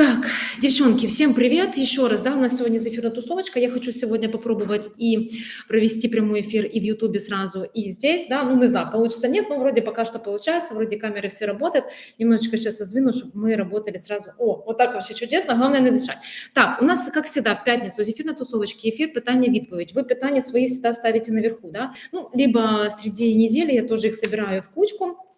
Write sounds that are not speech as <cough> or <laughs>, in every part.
Так, девчонки, всем привет. Еще раз, да, у нас сегодня эфирная тусовочка, я хочу сегодня попробовать и провести прямой эфир и в Ютубе сразу, и здесь, да, ну, не знаю, получится, нет, но вроде пока что получается, вроде камеры все работают, немножечко сейчас сдвину, чтобы мы работали сразу, о, вот так вообще чудесно, главное не дышать. Так, у нас, как всегда, в пятницу эфирной тусовочки, эфир питание-відповідь, вы питания свои всегда ставите наверху, да, ну, либо среди недели я тоже их собираю в кучку,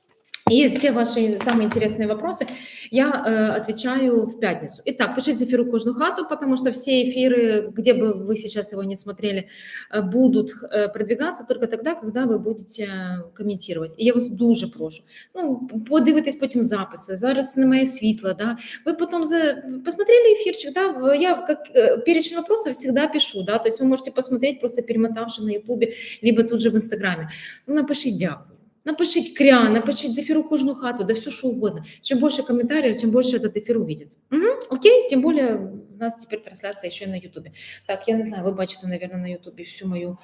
и все ваши самые интересные вопросы я э, отвечаю в пятницу. Итак, пишите эфиру «Кожну хату», потому что все эфиры, где бы вы сейчас его не смотрели, э, будут э, продвигаться только тогда, когда вы будете комментировать. І я вас дуже прошу. Ну, подивитесь потім записи. Зараз немає світла, да. Вы потом за... посмотрели эфирчик, да, я как э, перечень вопросов всегда пишу, да, то есть вы можете посмотреть, просто перемотавши на ютубе, либо тут же в инстаграме. Ну, напишите «Дякую». Напишіть кря, напишіть з ефіру кожну хату, да все что угодно. Чем больше комментариев, тем больше этот эфир увидит. Угу, окей, тем более у нас теперь трансляция еще на ютубе. Так, я не знаю, вы бачите, наверное, на ютубе всю мою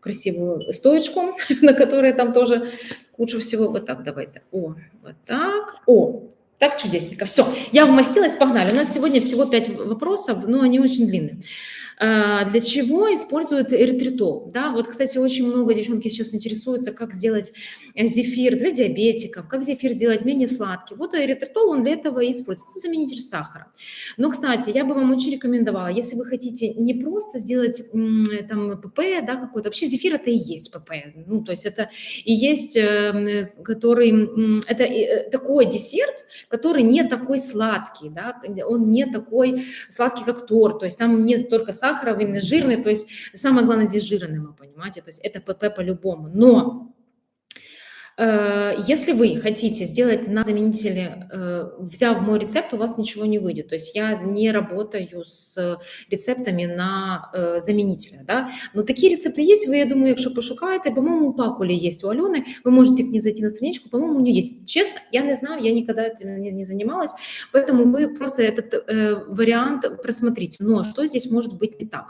красивую стоечку, <laughs> на которой там тоже кучу всего. Вот так давайте. О, вот так. О, так чудесненько. Все, я вмостилась, погнали. У нас сегодня всего пять вопросов, но они очень длинные. А, для чего используют эритритол? Да, вот, кстати, очень много девчонки сейчас интересуются, как сделать э, зефир для диабетиков, как зефир сделать менее сладкий. Вот эритритол, он для этого и используется, заменитель сахара. Но, кстати, я бы вам очень рекомендовала, если вы хотите не просто сделать там ПП, да, какой-то, вообще зефир это и есть ПП, ну, то есть это и есть, эм, который, это э, такой десерт, который не такой сладкий, да, он не такой сладкий, как торт, то есть там нет только сахаровый, не жирный, то есть самое главное здесь жирный, понимаете, то есть это ПП по-любому, но если вы хотите сделать на заменителе, э, взяв мой рецепт, у вас ничего не выйдет. То есть я не работаю с рецептами на э, заменителя. Да? Но такие рецепты есть, вы, я думаю, якщо пошукаєте, по-моему, у Пакулі есть у Алены, вы можете к ней зайти на страничку, по-моему, у нее есть. Честно, я не знаю, я никогда этим не, занималась, поэтому вы просто этот э, вариант просмотрите. Но что здесь может быть не так?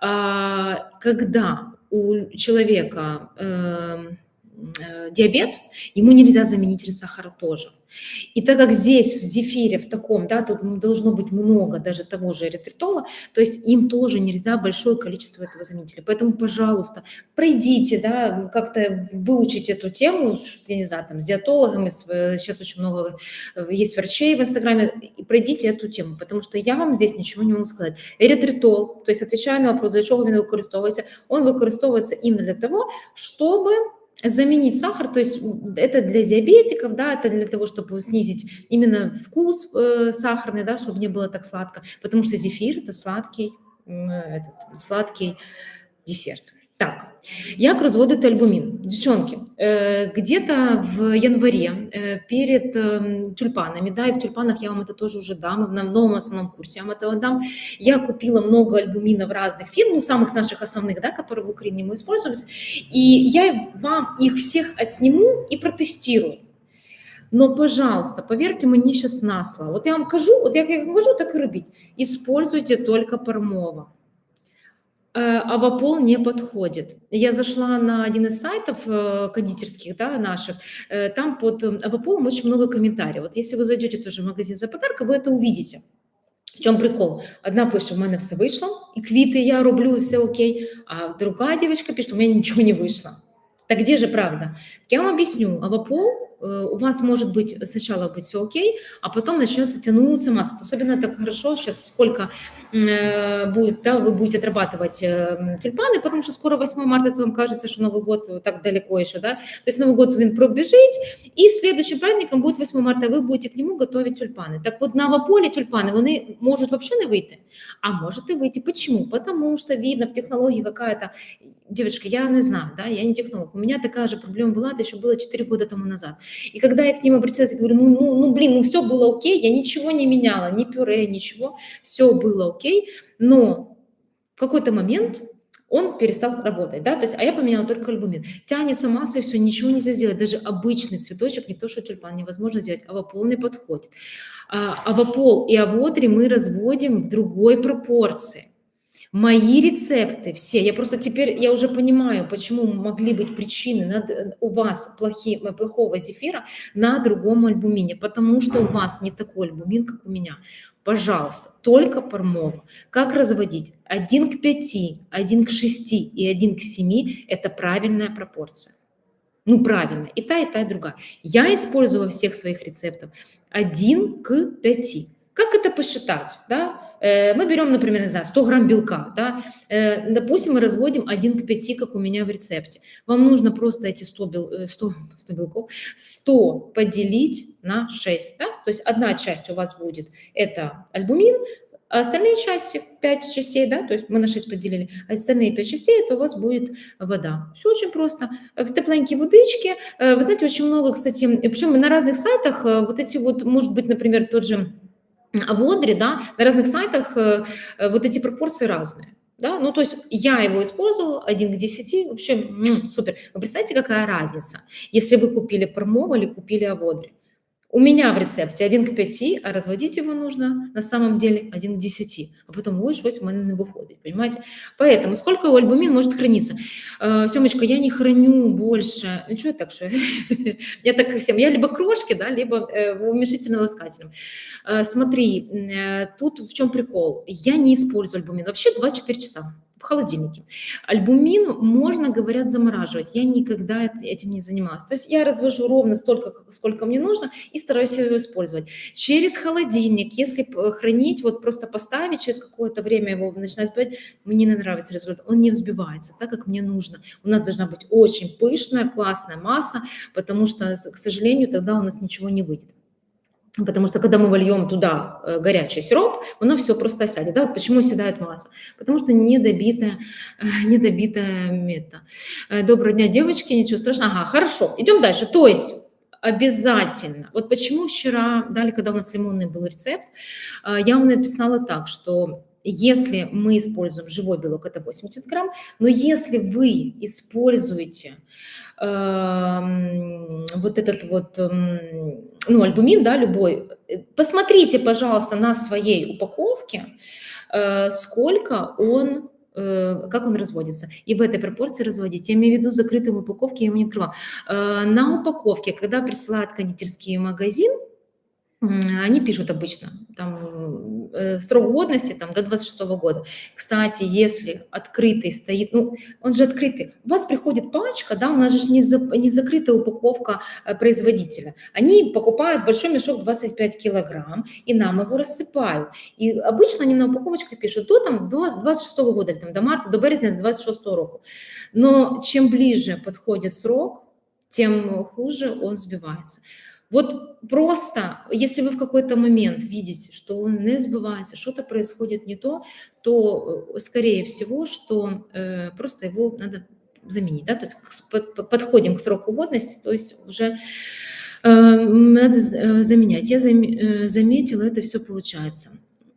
А, когда у человека... Э, Э, диабет, ему нельзя заменитель сахара тоже. И так как здесь в зефире в таком, да, тут должно быть много даже того же эритритола, то есть им тоже нельзя большое количество этого заменителя. Поэтому, пожалуйста, пройдите, да, как-то выучите эту тему, я не знаю, там, с диетологами, сейчас очень много э, есть врачей в Инстаграме, и пройдите эту тему, потому что я вам здесь ничего не могу сказать. Эритритол, то есть отвечая на вопрос, для чего він використовується, он використовується именно для того, чтобы заменить сахар, то есть это для диабетиков, да, это для того, чтобы снизить именно вкус э, сахарный, да, чтобы не было так сладко, потому что зефир это сладкий, э, этот, сладкий десерт. Так, як розводити альбумін? Девчонки, где-то в январе перед тюльпанами, да, и в тюльпанах я вам это тоже уже дам, в новом основном курсе я вам это дам, я купила много альбуминов разных фирм, ну, самых наших основных, да, которые в Украине мы используем, и я вам их всех отсниму и протестирую. Но, пожалуйста, поверьте мне сейчас на слово. Вот я вам кажу, вот я как так и робить. Используйте только пармова. Э, Авапол не подходит. Я зашла на один из сайтов э, кондитерских, да, наших, э, там под Аваполом очень много комментариев. Вот если вы зайдете тоже в магазин за подарка, вы это увидите. В чому прикол? Одна пише, в мене все вийшло, і квіти я роблю, все окей, а друга дівчинка пише, у мене нічого не вийшло. Так где же правда? Я вам объясню. Авапол Э, у вас может быть сначала быть все окей, а потом начнется тянуться масса. Особенно так хорошо сейчас, сколько э, будет, да, вы будете отрабатывать э, тюльпаны, потому что скоро 8 марта, если вам кажется, что Новый год так далеко еще, да, то есть Новый год він пробежить, и следующим праздником будет 8 марта, вы будете к нему готовить тюльпаны. Так вот на Аваполе тюльпаны, вони можуть вообще не выйти, а может и выйти. Почему? Потому что видно в технологии какая-то, девочка, я не знаю, да, я не технолог, у меня такая же проблема была, это еще было 4 года тому назад. И когда я к ним обратилась, я говорю, ну, ну, ну, блин, ну все было окей, я ничего не меняла, ни пюре, ничего, все было окей, но в какой-то момент он перестал работать, да, то есть, а я поменяла только альбумин. Тянется масса и все, ничего нельзя сделать, даже обычный цветочек, не то, что тюльпан, невозможно сделать, авапол не подходит. А, авапол и аводри мы разводим в другой пропорции. Мои рецепты все, я просто теперь, я уже понимаю, почему могли быть причины над, у вас плохие, э, плохого зефира на другом альбумине, потому что у вас не такой альбумин, как у меня. Пожалуйста, только пармова. Как разводить? 1 к 5, 1 к 6 и 1 к 7 – это правильная пропорция. Ну, правильно, и та, и та, и другая. Я использую во всех своих рецептах 1 к 5. Как это посчитать? Да? Э, мы берем, например, не знаю, 100 грамм белка, да, э, допустим, мы разводим 1 к 5, как у меня в рецепте. Вам нужно просто эти 100, бел, 100, 100 белков, 100 поделить на 6, да, то есть одна часть у вас будет, это альбумин, а остальные части, 5 частей, да, то есть мы на 6 поделили, а остальные 5 частей, это у вас будет вода. Все очень просто. В тепленькие водички, вы знаете, очень много, кстати, причем на разных сайтах вот эти вот, может быть, например, тот же в Одре, да, на разных сайтах э, э, вот эти пропорции разные. Да? Ну, то есть я его использовала 1 к 10, вообще м, супер. Вы представляете, какая разница, если вы купили Пармова или купили Аводри? У меня в рецепте 1 к 5, а разводить его нужно на самом деле 1 к 10. А потом, ой, щось у мене не виходить, понимаете? Поэтому сколько у альбумин может храниться? Э, Семочка, я не храню больше, ну что я так, что <laughs> я так всем, я либо крошки, да, либо э, уменьшительно-ласкательным. Э, смотри, э, тут в чем прикол? Я не использую альбумин, вообще 24 часа холодильнике. Альбумин можно, говорят, замораживать. Я никогда этим не занималась. То есть я развожу ровно столько, сколько мне нужно, и стараюсь его использовать. Через холодильник, если хранить, вот просто поставить, через какое-то время его начинать сбивать, мне не нравится результат. Он не взбивается так, как мне нужно. У нас должна быть очень пышная, классная масса, потому что, к сожалению, тогда у нас ничего не выйдет. Потому что когда мы вольем туда э, горячий сироп, оно все просто осядет. Да? Вот почему оседает масса? Потому что недобитая, недобитая мета. Э, доброго дня, девочки, ничего страшного. Ага, хорошо, идем дальше. То есть обязательно. Вот почему вчера, дали, когда у нас лимонный был рецепт, э, я вам написала так, что если мы используем живой белок, это 80 грамм, но если вы используете э, вот этот вот, э, ну, альбумин, да, любой, э, посмотрите, пожалуйста, на своей упаковке, э, сколько он э, как он разводится, и в этой пропорции разводить. Я имею в виду закрытые упаковки, я его не открывала. На упаковке, когда присылает кондитерский магазин, они пишут обычно, там срок годности там, до 26 года. Кстати, если открытый стоит, ну, он же открытый, у вас приходит пачка, да, у нас же не, за, не закрытая упаковка э, производителя. Они покупают большой мешок 25 килограмм, и нам его рассыпают. И обычно они на упаковочках пишут до, там, до 26 года, или, там, до марта, до березня 26 року. Но чем ближе подходит срок, тем хуже он сбивается. Вот просто, если вы в какой-то момент видите, что он не сбывается, что-то происходит не то, то, э, скорее всего, что э, просто его надо заменить. Да? То есть под, подходим к сроку годности, то есть уже э, надо э, заменять. Я э, заметила, это все получается.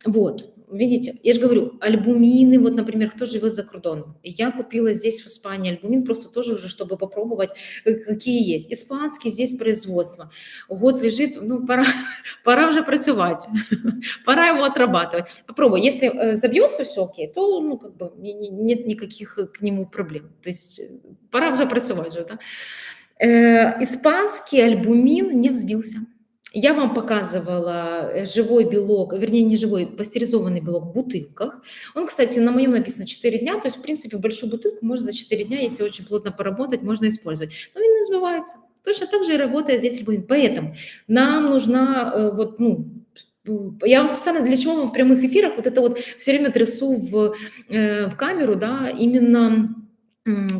Вот видите, я же говорю, альбумины, вот, например, кто живет за кордоном. Я купила здесь в Испании альбумин, просто тоже уже, чтобы попробовать, э, какие есть. Испанский здесь производство. Год лежит, ну, пора, <laughs> пора уже працевать, <laughs> пора его отрабатывать. Попробуй, если э, забьется все окей, то, ну, как бы нет никаких к нему проблем. То есть э, пора уже працевать же, да. Испанский альбумин не взбился. Я вам показывала э, живой белок, вернее, не живой, пастеризованный белок в бутылках. Он, кстати, на моем написано 4 дня, то есть, в принципе, большую бутылку можно за 4 дня, если очень плотно поработать, можно использовать. Но он не сбивается. Точно так же и работает здесь любой. Поэтому нам нужна э, вот, ну, я вам специально для чего в прямых эфирах вот это вот все время трясу в, э, в камеру, да, именно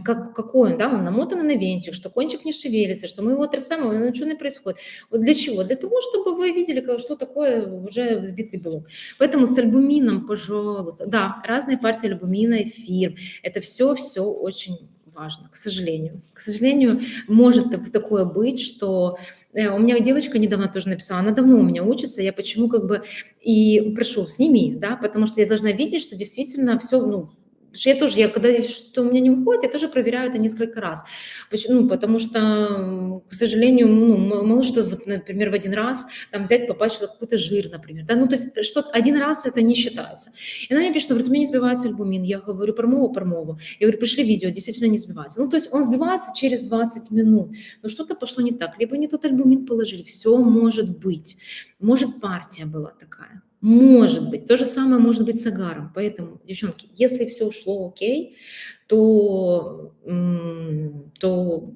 как, какой он, да, он намотан на венчик, что кончик не шевелится, что мы его трясем, и ничего не происходит. Вот для чего? Для того, чтобы вы видели, что такое уже взбитый белок. Поэтому с альбумином, пожалуйста, да, разные партии альбумина, эфир, это все-все очень важно, к сожалению. К сожалению, может такое быть, что э, у меня девочка недавно тоже написала, она давно у меня учится, я почему как бы и прошу, сними, да, потому что я должна видеть, что действительно все, ну, Потому что я тоже, я, когда что-то у меня не выходит, я тоже проверяю это несколько раз. Почему? Ну, потому что, к сожалению, ну, мало что, вот, например, в один раз там взять, попасть какой-то жир, например. Да? Ну, то есть что один раз это не считается. И она мне пишет, что говорит, у меня не сбивается альбумин. Я говорю, промову, промову. Я говорю, пришли видео, действительно не сбивается. Ну, то есть он сбивается через 20 минут. Но что-то пошло не так. Либо не тот альбумин положили. Все может быть. Может, партия была такая. Может быть. То же самое может быть с агаром. Поэтому, девчонки, если все ушло окей, то, то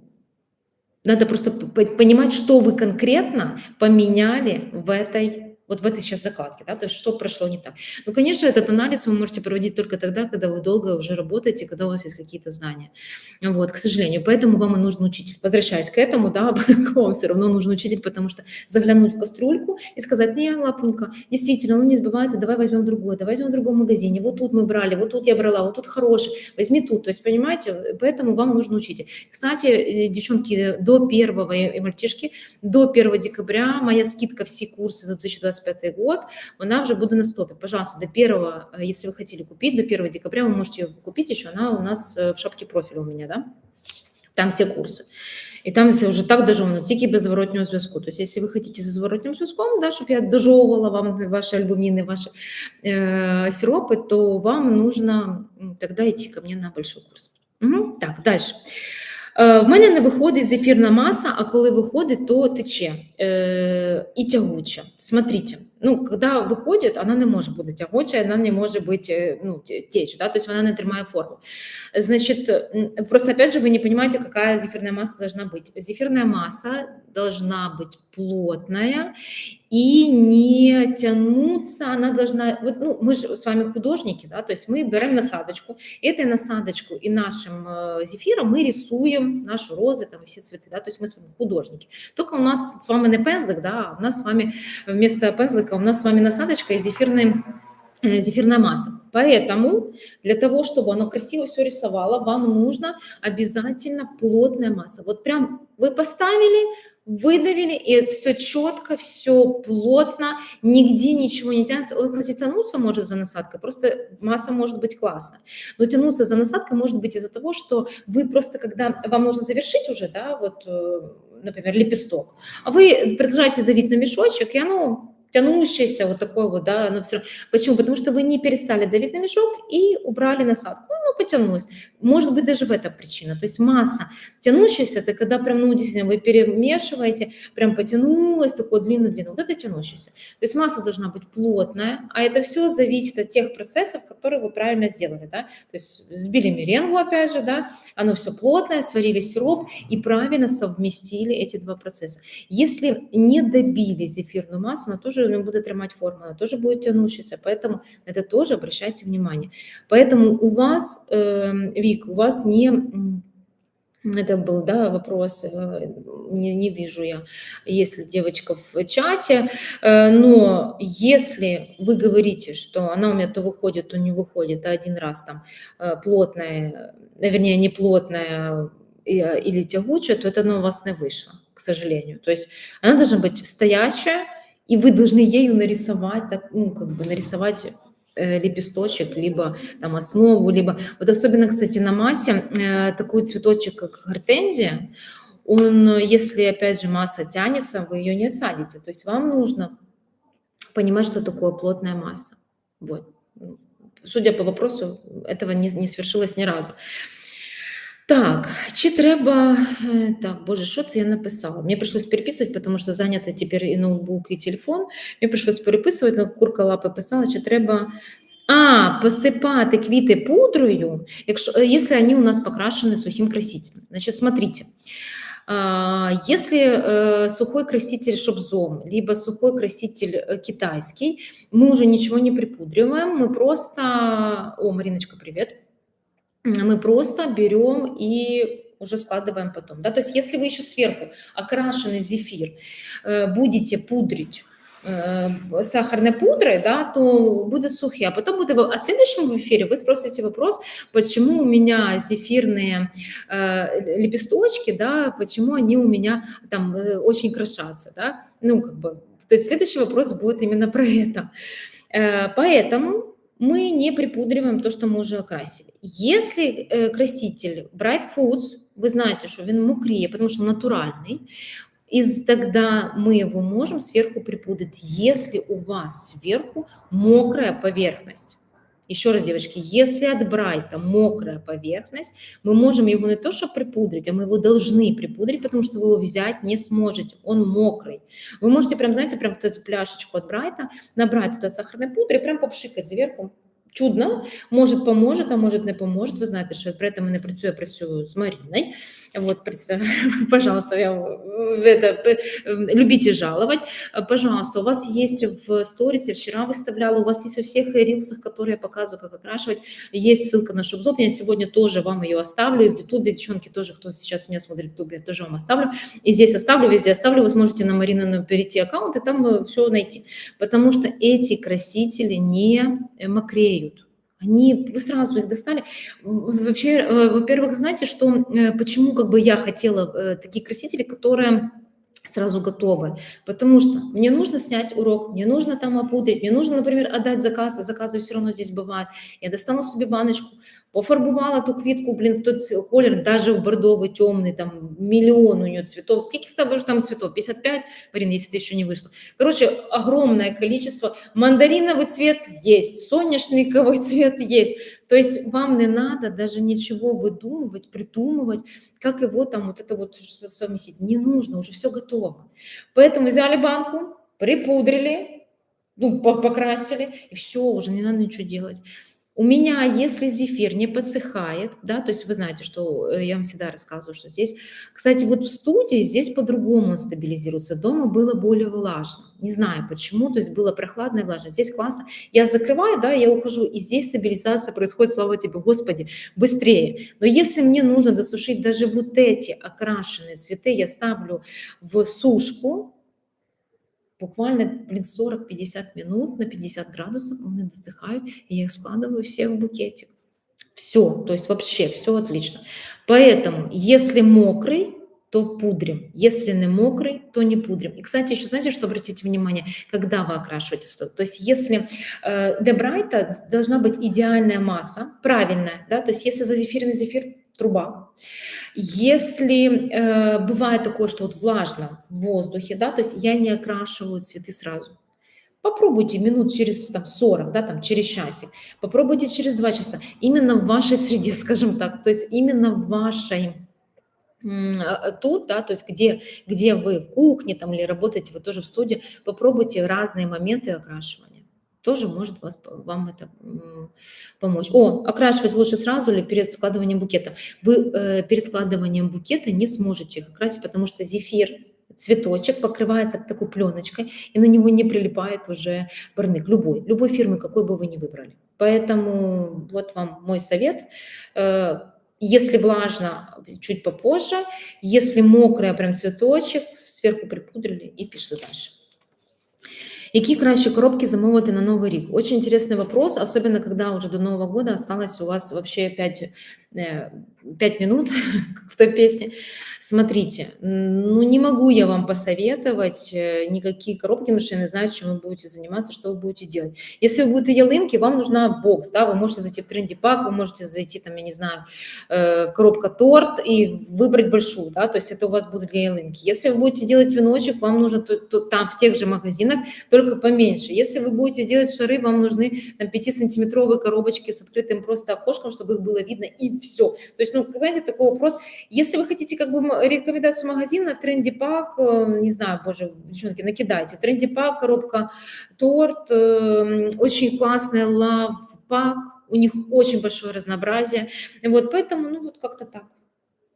надо просто понимать, что вы конкретно поменяли в этой вот в этой сейчас закладке, да, то есть что прошло не так. Ну, конечно, этот анализ вы можете проводить только тогда, когда вы долго уже работаете, когда у вас есть какие-то знания. Вот, к сожалению, поэтому вам и нужен учитель. Возвращаясь к этому, да, <laughs> вам все равно нужен учитель, потому что заглянуть в кастрюльку и сказать, не, лапунька, действительно, он не сбивается, давай возьмем другой, давай возьмем в другом магазине, вот тут мы брали, вот тут я брала, вот тут хороший, возьми тут. То есть, понимаете, поэтому вам нужен учитель. Кстати, э, девчонки, до первого и мальчишки, до 1 декабря моя скидка все курсы за 2020 2025 год, она уже будет на стопе. Пожалуйста, до 1, э, если вы хотели купить, до 1 декабря вы можете ее купить еще, она у нас э, в шапке профиля у меня, да, там все курсы. І там це вже так дожовано, тільки без зворотнього зв'язку. Тобто, якщо ви хочете зі зворотнім зв'язком, да, щоб я дожовувала вам ваші альбуміни, ваші э, сиропи, то вам нужно тогда идти ко мне на большой курс. Угу. Так, дальше. В мене не виходить зефірна маса, а коли виходить, то тече е, і тягуча. Смотрите, ну, когда выходит, она не может быть тягучая, она не может быть э, ну, течь, да, то есть она не тримает форму. Значит, просто опять же вы не понимаете, какая зефирная масса должна быть. Зефирная масса должна быть плотная и не тянуться, она должна, вот, ну, мы же с вами художники, да, то есть мы берем насадочку, этой насадочку и нашим э, зефиром мы рисуем наши розы, там, все цветы, да, то есть мы с вами художники. Только у нас с вами не пензлик, да, а у нас с вами вместо пензлика у нас с вами насадочка из зефирной э, зефирная масса. Поэтому для того, чтобы оно красиво все рисовало, вам нужно обязательно плотная масса. Вот прям вы поставили, выдавили, и все четко, все плотно, нигде ничего не тянется. Вот, кстати, тянуться может за насадкой, просто масса может быть классная. Но тянуться за насадкой может быть из-за того, что вы просто, когда вам нужно завершить уже, да, вот, э, например, лепесток, а вы продолжаете давить на мешочек, и оно тянущееся вот такой вот, да, оно все. Почему? Потому что вы не перестали давить на мешок и убрали насадку. Ну, ну потянулось. Может быть, даже в этом причина. То есть масса тянущаяся, это когда прям, ну, действительно, вы перемешиваете, прям потянулось, такое длинно-длинно. Вот это тянущееся. То есть масса должна быть плотная, а это все зависит от тех процессов, которые вы правильно сделали, да. То есть сбили меренгу, опять же, да, оно все плотное, сварили сироп и правильно совместили эти два процесса. Если не добили зефирную массу, она тоже не будет тримать форму, она тоже будет тянущейся, поэтому это тоже обращайте внимание. Поэтому у вас, э, Вик, у вас не это был да, вопрос, э, не, не вижу я, если девочка в чате, э, но если вы говорите, что она у меня то выходит, то не выходит, а один раз там э, плотная, вернее, не плотная или тягучая, то это она у вас не вышло, к сожалению. То есть она должна быть стоячая, и вы должны ею нарисовать, так, ну, как бы нарисовать э, лепесточек, либо там основу, либо... Вот особенно, кстати, на массе э, такой цветочек, как гортензия, он, если, опять же, масса тянется, вы ее не садите. То есть вам нужно понимать, что такое плотная масса. Вот. Судя по вопросу, этого не, не свершилось ни разу. Так, чи треба. Э, так, боже, що це я написала? Мені прийшлось переписувати, тому що зайнято тепер і ноутбук, і телефон. Мені прийшлось переписувати, але курка лапи писала, чи треба. А, посипати квіти пудрою, якщо, если они у нас покрашены сухим красителем. Значит, смотрите, если э, сухой краситель шопзом, либо сухой краситель э, китайский, мы уже ничего не припудриваем, мы просто... О, Мариночка, привет! мы просто берем и уже складываем потом. Да? То есть если вы еще сверху окрашенный зефир э, будете пудрить э, сахарной пудрой, да, то будет сухие. А потом будет, а в следующем эфире вы спросите вопрос, почему у меня зефирные э, лепесточки, да, почему они у меня там э, очень крошатся, да, ну как бы, то есть следующий вопрос будет именно про это. Поэтому мы не припудриваем то, что мы уже окрасили. Если э, краситель Bright Foods, вы знаете, что он мокрее, потому что натуральный, и тогда мы его можем сверху припудрить, если у вас сверху мокрая поверхность. Еще раз, девочки, если от Брайта мокрая поверхность, мы можем его не то что припудрить, а мы его должны припудрить, потому что вы его взять не сможете, он мокрый. Вы можете прям, знаете, прям вот эту пляшечку от Брайта набрать туда сахарной пудры и прям попшикать сверху чудно, може поможе, а може не поможе. Ви знаєте, що з братами не працюю, я працюю з Маріною. Вот, <laughs> пожалуйста, я, это, любите жаловать. Пожалуйста, у вас есть в сторис, я вчера выставляла, у вас есть во всех рилсах, которые я показываю, как окрашивать, есть ссылка на шопзоп, я сегодня тоже вам ее оставлю, в ютубе, девчонки тоже, кто сейчас меня смотрит в ютубе, я тоже вам оставлю, и здесь оставлю, везде оставлю, вы сможете на Марина перейти аккаунт и там э, все найти, потому что эти красители не мокреют. Они, вы сразу их достали. Вообще, э, во-первых, знаете, что, э, почему как бы я хотела э, такие красители, которые сразу готовы, потому что мне нужно снять урок, мне нужно там опудрить, мне нужно, например, отдать заказ, а заказы все равно здесь бывают. Я достану себе баночку, Пофарбувала ту квітку, блін, в той колір, навіть в бордовий, темний, там миллион у нее цветов. Сколько в тебе там цветов? 55? Марин, если ты еще не вышла. Короче, огромное количество. Мандариновый цвет есть, соняшниковый цвет <laughs> есть. То есть вам не надо даже ничего выдумывать, придумывать, как его там вот это вот совместить. Не нужно, уже все готово. Поэтому взяли банку, припудрили, ну, покрасили, и все, уже не надо ничего делать. У меня, если зефир не подсыхает, да, то есть вы знаете, что э, я вам всегда рассказываю, что здесь, кстати, вот в студии здесь по-другому стабилизируется, дома было более влажно, не знаю почему, то есть было прохладно и влажно, здесь классно, я закрываю, да, я ухожу, и здесь стабилизация происходит, слава тебе, Господи, быстрее, но если мне нужно досушить даже вот эти окрашенные цветы, я ставлю в сушку, буквально блин, 40-50 минут на 50 градусов они досыхают, и я их складываю все в букетик. Все, то есть вообще все отлично. Поэтому, если мокрый, то пудрим. Если не мокрый, то не пудрим. И, кстати, еще знаете, что обратите внимание, когда вы окрашиваете что То есть если э, дебрайта должна быть идеальная масса, правильная, да, то есть если за зефирный зефир труба. Если э, бывает такое, что вот влажно в воздухе, да, то есть я не окрашиваю цветы сразу. Попробуйте минут через там, 40, да, там, через часик, попробуйте через 2 часа. Именно в вашей среде, <laughs> скажем так, то есть именно в вашей а, тут, да, то есть где, где вы в кухне там или работаете, вы тоже в студии, попробуйте разные моменты окрашивания тоже может вас, вам это помочь. О, окрашивать лучше сразу или перед складыванием букета. Вы э, перед складыванием букета не сможете их окрасить, потому что зефир, цветочек покрывается такой пленочкой, и на него не прилипает уже барник любой, любой фирмы, какой бы вы ни выбрали. Поэтому вот вам мой совет. Э, если влажно, чуть попозже. Если мокрый, прям цветочек, сверху припудрили и пішли дальше. Які кращі коробки замовити на Новый рік? Очень интересный вопрос, особенно когда уже до Нового года осталось у вас вообще 5, 5 э, минут, как <laughs> в той песне. Смотрите, ну не могу я вам посоветовать э, никакие коробки, потому что я не знаю, чем вы будете заниматься, что вы будете делать. Если вы будете ялынки, вам нужна бокс, да, вы можете зайти в тренди пак, вы можете зайти там, я не знаю, э, в коробка торт и выбрать большую, да, то есть это у вас будет для ялынки. Если вы будете делать веночек, вам нужно то, то, там в тех же магазинах, только поменьше. Если вы будете делать шары, вам нужны там 5-сантиметровые коробочки с открытым просто окошком, чтобы их было видно, и все. То есть, ну, понимаете, такой вопрос. Если вы хотите как бы рекомендацию магазина в тренде пак, э, не знаю, боже, девчонки, накидайте. Тренде пак, коробка торт, э, очень классная лав пак, у них очень большое разнообразие. Вот, поэтому, ну, вот как-то так.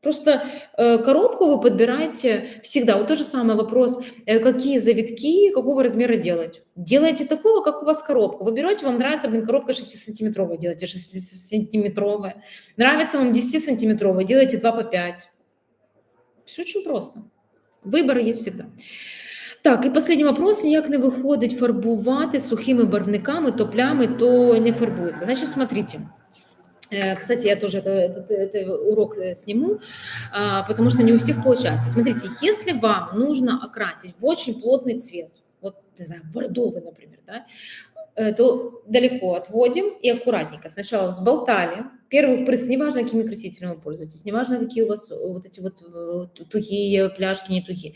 Просто э, коробку вы подбираете всегда. Вот то же самое вопрос, э, какие завитки, какого размера делать. Делайте такого, как у вас коробка. Вы берете, вам нравится, блин, коробка 6-сантиметровая, делайте 6-сантиметровая. Нравится вам 10-сантиметровая, делайте 2 по 5. Все очень просто. Вибір є завжди. Так, і останній вопрос: як не виходить фарбувати сухими барвниками, топлями, то не фарбується. Значить, смотрите. Э, кстати, я тоже этот, этот урок э, сниму, потому что не у всех получается. Смотрите, если вам нужно окрасить в очень плотный цвет, вот, не знаю, бордовый, например, да, э, то далеко отводим и аккуратненько. Сначала взболтали. Первый прыск, неважно, какими красителями вы пользуетесь, неважно, какие у вас вот эти вот тухие пляшки, не тухие.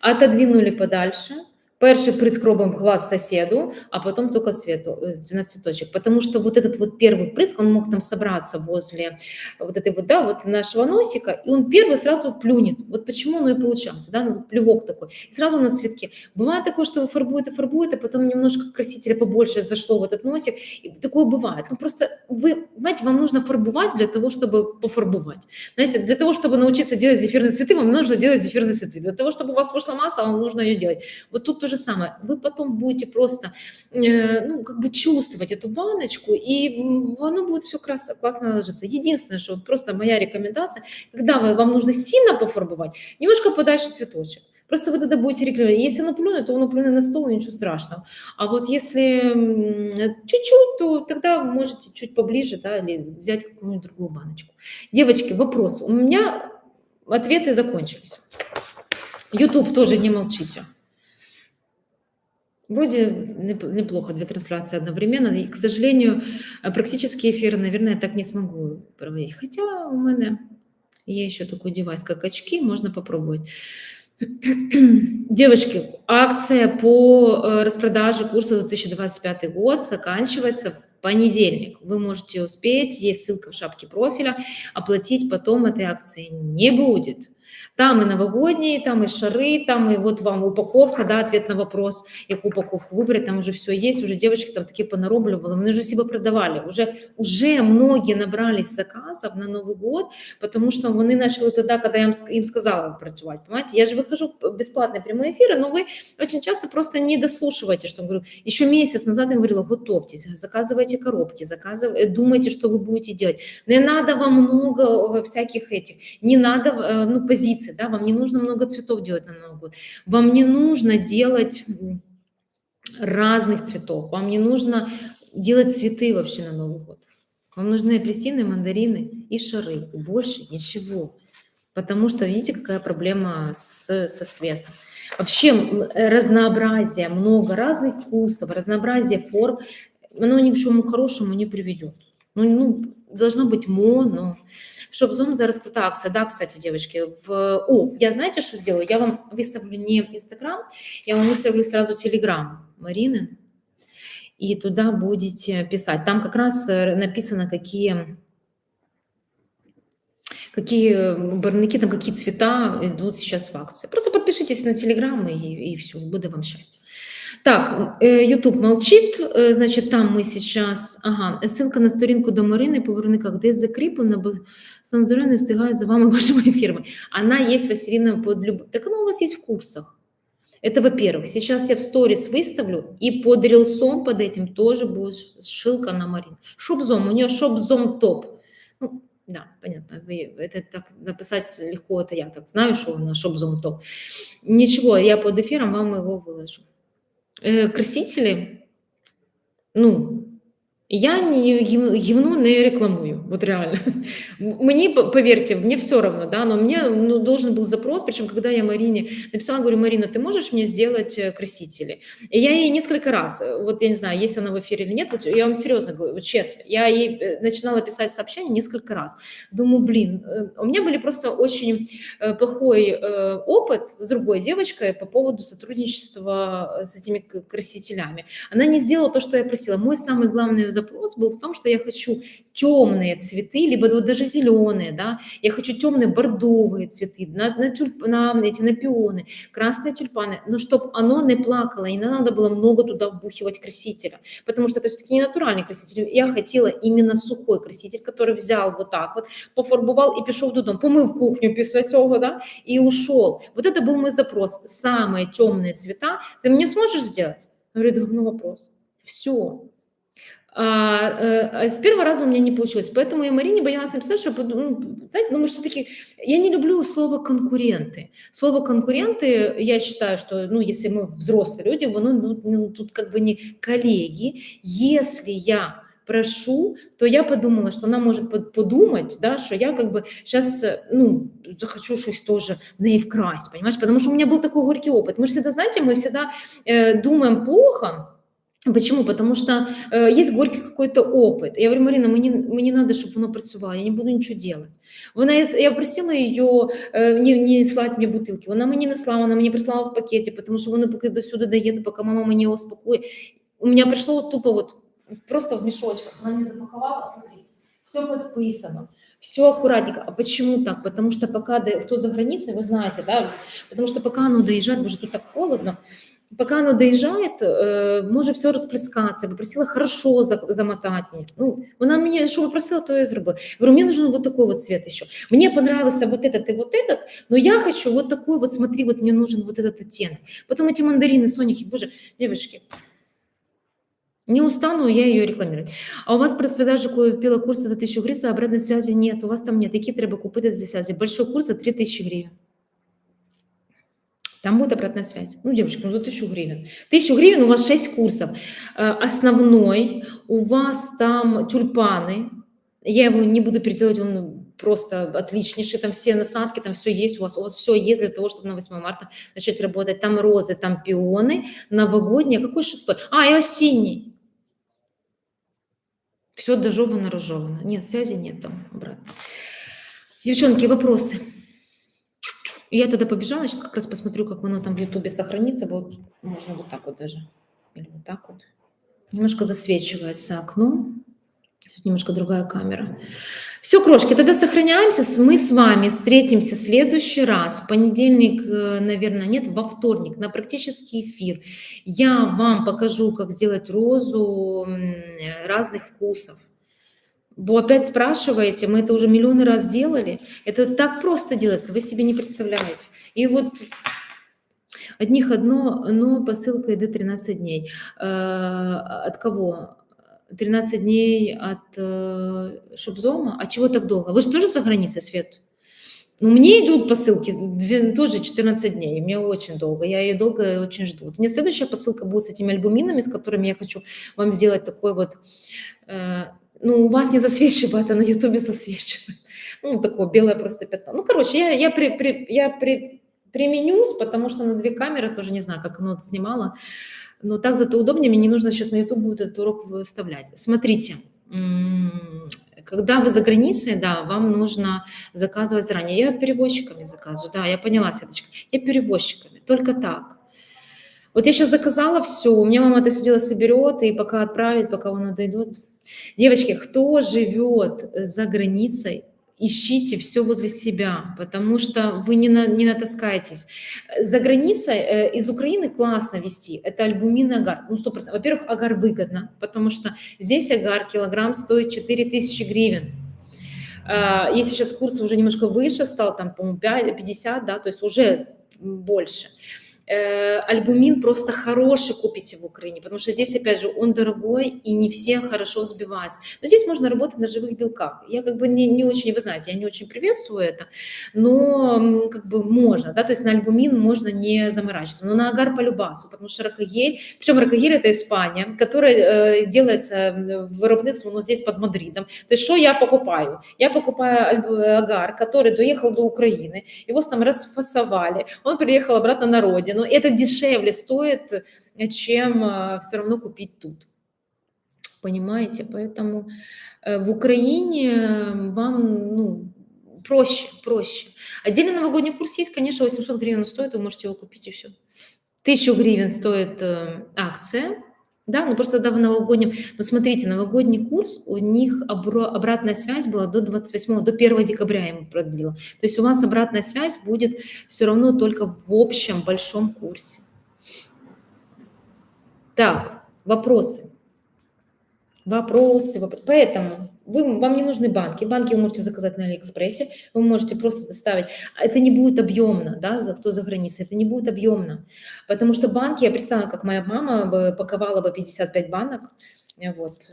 Отодвинули подальше – Перший прыск робим глаз соседу, а потом только цвету, э, на цветочек. Потому что вот этот вот первый прыск, он мог там собраться возле вот этой вот, да, вот нашего носика, и он первый сразу плюнет. Вот почему оно и получался, да, ну, плевок такой. И сразу на цветке. Бывает такое, что вы фарбуете, фарбуете, а потом немножко красителя побольше зашло в этот носик. И такое бывает. Ну просто вы, знаете, вам нужно фарбовать для того, чтобы пофарбовать. Знаете, для того, чтобы научиться делать зефирные цветы, вам нужно делать зефирные цветы. Для того, чтобы у вас вышла масса, вам нужно ее делать. Вот тут тоже же самое. Вы потом будете просто, э, ну, как бы чувствовать эту баночку, и оно будет все классно, классно ложиться. Единственное, что просто моя рекомендация, когда вы, вам нужно сильно пофарбовать, немножко подальше цветочек. Просто вы тогда будете регулировать. Если оно плюнет, то оно плюнет на стол, ничего страшного. А вот если чуть-чуть, то тогда можете чуть поближе, да, или взять какую-нибудь другую баночку. Девочки, вопрос. У меня ответы закончились. YouTube тоже не молчите. Вроде неплохо, две трансляции одновременно. И, к сожалению, практически эфиры, наверное, так не смогу проводить. Хотя у меня есть еще такой девайс, как очки, можно попробовать. <clears throat> Девочки, акция по э, распродаже курса 2025 год заканчивается в понедельник. Вы можете успеть, есть ссылка в шапке профиля, оплатить потом этой акции не будет. Там и новогодние, там и шары, там и вот вам упаковка, да, ответ на вопрос, яку упаковку выбрать, там уже все есть, уже девочки там такие понароблювали, мы уже себе продавали, уже, уже многие набрались заказов на Новый год, потому что вони начали тогда, когда я им сказала працювать, понимаете, я же выхожу в бесплатные прямые эфиры, но вы очень часто просто не дослушиваете, что я говорю, еще месяц назад я говорила, готовьтесь, заказывайте коробки, заказывайте, думайте, что вы будете делать, не надо вам много всяких этих, не надо, э, ну, границы, да, вам не нужно много цветов делать на Новый год, вам не нужно делать разных цветов, вам не нужно делать цветы вообще на Новый год. Вам нужны апельсины, мандарины и шары, и больше ничего. Потому что видите, какая проблема с, со светом. Вообще разнообразие, много разных вкусов, разнообразие форм, оно ни к чему хорошему не приведет. Ну, ну должно быть моно. Зараз крута акция. Да, кстати, девочки, в... О, я знаете, что сделаю? Я вам выставлю не Инстаграм, я вам выставлю сразу Телеграм Марины, и туда будете писать. Там как раз э, написано, какие какие барники, там какие цвета идут сейчас в акции. Просто подпишитесь на Телеграм и, и все, буде вам счастье. Так, YouTube молчит, значит, там мы сейчас, ага, ссылка на сторінку до Марини по виробниках десь закріплена, бо Санзорин не встигає за вами <laughs> вашими эфирами. Она есть, Василина, под люб... Так она у вас есть в курсах. Это во-первых. Сейчас я в сторис выставлю, и под рилсом под этим тоже будет ссылка на Марину. Шопзом, у нее шопзом топ. Ну, да, понятно. Вы, это так написать легко, это я так знаю, что она шопзом топ. Ничего, я под эфиром вам его выложу. Э, красители, ну, я не гівну не рекламую, вот реально. <laughs> Мне, поверьте, мне все равно, да, но мне ну, должен был запрос, причем когда я Марине написала, говорю, Марина, ты можешь мне сделать э, красители? И я ей несколько раз, э, вот я не знаю, есть она в эфире или нет, вот я вам серьезно говорю, вот честно, я ей э, начинала писать сообщения несколько раз. Думаю, блин, у меня были просто очень плохой опыт с другой девочкой по поводу сотрудничества с этими красителями. Она не сделала то, что я просила. Мой самый главный запрос был в том, что я хочу темные цветы, либо вот даже зеленые, да, я хочу темные бордовые цветы, на, на, тюльп, на эти на пионы, красные тюльпаны, но чтобы оно не плакало, и не надо было много туда вбухивать красителя, потому что это все-таки не натуральный краситель. Я хотела именно сухой краситель, который взял вот так вот, пофарбовал и пішов додому, помив кухню після цього, да, и ушел. Вот это был мой запрос. Самые темные цвета ты мне сможешь сделать? Я говорю, ну вопрос. Все, а, а, с первого раза у меня не получилось. Поэтому я Марине боялась написать, что, ну, знаете, ну, мы все-таки... Я не люблю слово «конкуренты». Слово «конкуренты», я считаю, что, ну, если мы взрослые люди, ну, ну, ну, тут как бы не коллеги. Если я прошу, то я подумала, что она может подумать, да, что я как бы сейчас, ну, захочу что-то тоже в ней вкрасть, понимаешь? Потому что у меня был такой горький опыт. Мы же всегда, знаете, мы всегда э, думаем плохо, Почему? Потому что э, есть горький какой-то опыт. Я говорю, Марина, мені, мені надо, щоб воно працювало, я не буду нічого делать. Вона, я просила її е, не, не слати мені бутилки. Вона мені не слала, вона мені прислала в пакеті, тому що вони поки до сюди доїде, поки мама мені його спакує. У мене прийшло от тупо вот, просто в мішочках. Вона не запаковала, смотрите, все подписано. Все аккуратненько. А почему так? Потому что пока, кто за границей, вы знаете, да, потому что пока оно доезжает, боже, тут так холодно, пока оно доезжает, э, может все расплескаться. Я попросила хорошо замотать мне. Ну, она мне, что попросила, то я сделала. Говорю, мне нужен вот такой вот цвет еще. Мне понравился вот этот и вот этот, но я хочу вот такой вот, смотри, вот мне нужен вот этот оттенок. Потом эти мандарины, сонихи, боже, девочки, не устану я ее рекламировать. А у вас при продаже купила курс за 1000 гривен, а обратной связи нет. У вас там нет. Какие треба купить за связи? Большой курс за 3000 гривен. Там будет обратная связь. Ну, девушки, ну за 1000 гривен. 1000 гривен, у вас 6 курсов. Э, основной, у вас там тюльпаны. Я его не буду переделать, он просто отличнейший. Там все насадки, там все есть у вас. У вас все есть для того, чтобы на 8 марта начать работать. Там розы, там пионы, новогодние. Какой шестой? А, и осенний. Все дожевано, разжевано. Нет, связи нет там обратно. Девчонки, вопросы? Я тогда побежала, сейчас как раз посмотрю, как оно там в Ютубе сохранится. Вот можно вот так вот даже. Или вот так вот. Немножко засвечивается окно. Немножко другая камера. Все, крошки, тогда сохраняемся. Мы с вами встретимся в следующий раз. В понедельник, э, наверное, нет, во вторник на практический эфир. Я вам покажу, как сделать розу разных вкусов. Вы опять спрашиваете, мы это уже миллионы раз делали. Это так просто делается, вы себе не представляете. И вот одних одно, но посылка идет 13 дней. Э, от кого? 13 дней от э, Шубзома? А чего так долго? Вы же тоже за границей, Свет? Ну, мне идут посылки тоже 14 дней, мне очень долго, я ее долго очень жду. Вот у меня следующая посылка будет с этими альбуминами, с которыми я хочу вам сделать такой вот э, ну, у вас не засвечивает, а на Ютубе засвечивает. Ну, такое белое просто пятно. Ну, короче, я, я, при, при, я при, применюсь, потому что на две камеры тоже не знаю, как оно снимало. Но так зато удобнее, мне не нужно сейчас на YouTube будет этот урок выставлять. Смотрите, когда вы за границей, да, вам нужно заказывать заранее. Я перевозчиками заказываю, да, я поняла, Светочка. Я перевозчиками, только так. Вот я сейчас заказала все, у меня мама это все дело соберет, и пока отправит, пока оно дойдет, Девочки, кто живет за границей, ищите все возле себя, потому что вы не, на, не натаскаетесь. За границей э, из Украины классно вести. Это альбумин агар. Ну, 100%. Во-первых, агар выгодно, потому что здесь агар килограмм стоит 4000 гривен. Э, если сейчас курс уже немножко выше стал, там, по-моему, 50, да, то есть уже больше. Э, альбумин просто хороший купите в Украине, потому что здесь, опять же, он дорогой и не все хорошо взбиваются. Но здесь можно работать на живых белках. Я как бы не, не очень, вы знаете, я не очень приветствую это, но как бы можно, да, то есть на альбумин можно не заморачиваться, но на агар по любасу, потому что ракогель, причем ракогель это Испания, которая э, делается виробництво, ну, здесь под Мадридом. То есть что я покупаю? Я покупаю агар, который доехал до Украины, его там расфасовали, он приехал обратно на родину, но это дешевле стоит, чем э, все равно купить тут. Понимаете? Поэтому э, в Украине вам ну, проще, проще. Отдельный новогодний курс есть, конечно, 800 гривен стоит, вы можете его купить и все. 1000 гривен стоит э, акция, да, ну просто да, в новогоднем. Но смотрите, новогодний курс, у них обратная связь была до 28, до 1 декабря ему продлила. То есть у вас обратная связь будет все равно только в общем большом курсе. Так, вопросы. Вопросы, вопросы. Поэтому вы, вам не нужны банки. Банки вы можете заказать на Алиэкспрессе, вы можете просто доставить. Это не будет объемно, да, за кто за границей, это не будет объемно. Потому что банки, я представляю, как моя мама бы паковала бы 55 банок, э, вот,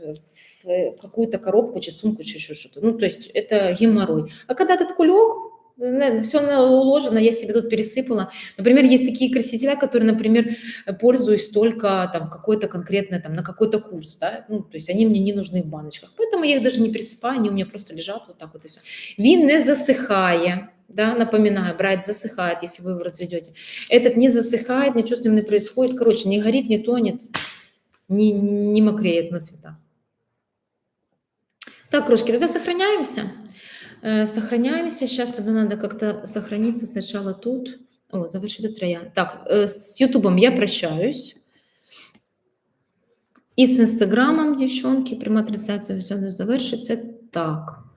в какую-то коробку, чи сумку, еще что-то. Ну, то есть это геморрой. А когда этот кулек, все уложено, я себе тут пересыпала. Например, есть такие красителя, которые, например, пользуюсь только там какой-то конкретно, там, на какой-то курс, да, ну, то есть они мне не нужны в баночках, поэтому я их даже не пересыпаю, они у меня просто лежат вот так вот и все. Він не засыхая, да, напоминаю, брать засыхает, если вы его разведете. Этот не засыхает, ничего с ним не происходит, короче, не горит, не тонет, не, не мокреет на цвета. Так, крошки, тогда сохраняемся. Э, Сохраняемся. Сейчас тогда надо как-то сохраниться сначала тут. О, завершить троян. Так, э, с Ютубом я прощаюсь. І з інстаграмом, дівчонки, пряма трансляція завершиться. Так.